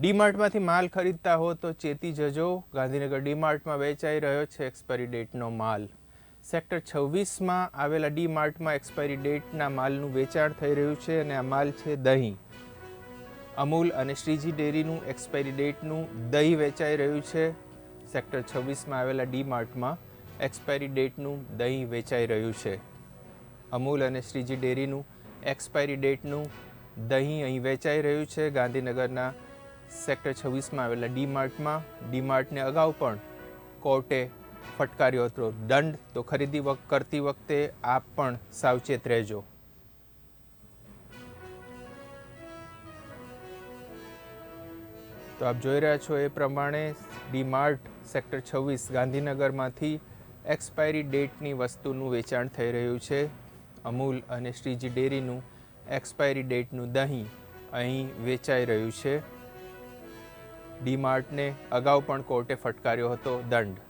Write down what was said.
ડીમાર્ટમાંથી માલ ખરીદતા હો તો ચેતી જજો. ગાંધીનગર ડીમાર્ટમાં વેચાઈ રહ્યો છે એક્સપાયરી ડેટનો માલ. સેક્ટર છવ્વીસમાં આવેલા ડીમાર્ટમાં એક્સપાયરી ડેટના માલનું વેચાણ થઈ રહ્યું છે અને આ માલ છે દહીં. અમૂલ અને શ્રીજી ડેરીનું એક્સપાયરી ડેટનું દહીં વેચાઈ રહ્યું છે. સેક્ટર છવ્વીસમાં આવેલા ડીમાર્ટમાં એક્સપાયરી ડેટનું દહીં વેચાઈ રહ્યું છે. અમૂલ અને શ્રીજી ડેરીનું એક્સપાયરી ડેટનું દહીં અહીં વેચાઈ રહ્યું છે. ગાંધીનગરના સેક્ટર છવ્વીસમાં આવેલા ડીમાર્ટમાં, ડીમાર્ટને અગાઉ પણ કોર્ટે ફટકાર્યો હતો. દંડ તો ખરીદી વખત કરતી વખતે આપ પણ સાવચેત રહેજો. તો આપ જોઈ રહ્યા છો એ પ્રમાણે ડીમાર્ટ, સેક્ટર છવ્વીસ ગાંધીનગરમાંથી એક્સપાયરી ડેટની વસ્તુનું વેચાણ થઈ રહ્યું છે. અમૂલ અને શ્રીજી ડેરીનું એક્સપાયરી ડેટનું દહીં અહીં વેચાઈ રહ્યું છે. ડીમાર્ટને અગાઉ પણ કોર્ટે ફટકાર્યો હતો દંડ.